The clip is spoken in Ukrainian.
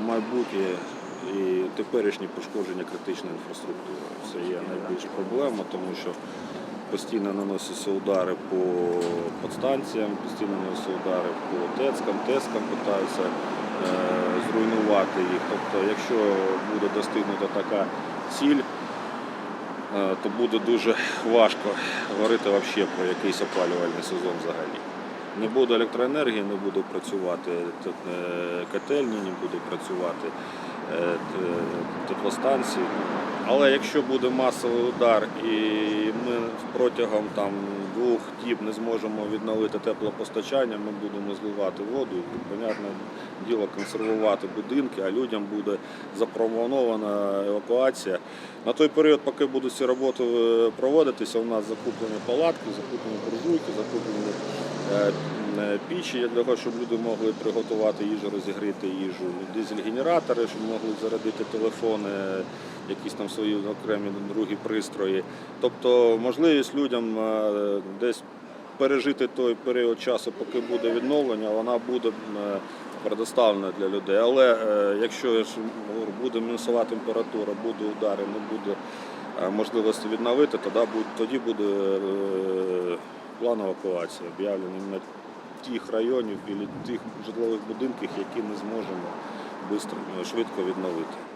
майбутнє і теперішні пошкодження критичної інфраструктури. Це є найбільша проблема, тому що постійно наносяться удари по подстанціям, постійно наносяться удари по ТЕЦкам, ТЕСкам питаються е, зруйнувати їх. Тобто, якщо буде достигнута така ціль, е, то буде дуже важко говорити взагалі про якийсь опалювальний сезон взагалі. Не буде електроенергії, не буде працювати е, котельні, не буде працювати е, теплостанції. Але якщо буде масовий удар і ми протягом там, двох діб не зможемо відновити теплопостачання, ми будемо зливати воду, і, понятне діло, консервувати будинки, а людям буде запропонована евакуація. На той період, поки будуть ці роботи е, проводитися, у нас закуплені палатки, закуплені буржуйки, закуплені е, е, пічі для того, щоб люди могли приготувати їжу, розігріти їжу, дизель-генератори, щоб могли зарядити телефони, якісь там свої окремі другі пристрої. Тобто можливість людям е, десь пережити той період часу, поки буде відновлення, вона буде е, предоставлена для людей. Але е, якщо буде мінусова температура, буде удари, не буде е, можливості відновити, тоді буде, тоді буде е, тих районів і тих житлових будинків, які ми зможемо швидко відновити.